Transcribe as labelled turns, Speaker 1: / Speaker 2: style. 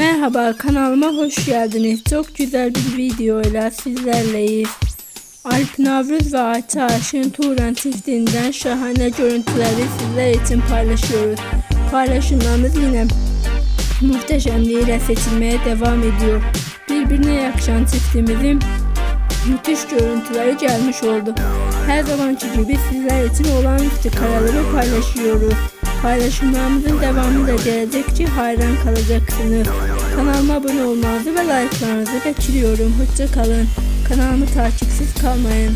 Speaker 1: Merhaba kanalıma hoş geldiniz. Çok güzel bir videoyla sizlerleyiz. Alp Navruz ve Ayça Aşın Turan çiftinden şahane görüntüleri sizler için paylaşıyoruz. Paylaşımlarımız yine muhteşemliğiyle seçilmeye devam ediyor. Birbirine yakışan çiftimizin müthiş görüntüleri gelmiş oldu. Her zamanki gibi sizler için olağanüstü karaları paylaşıyoruz. Paylaşımlarımızın devamı da gelecekçe hayran kalacaksınız. Kanalıma abone olmanızı ve like'larınızı bekliyorum. Hoşça kalın. Kanalımı takipsiz kalmayın.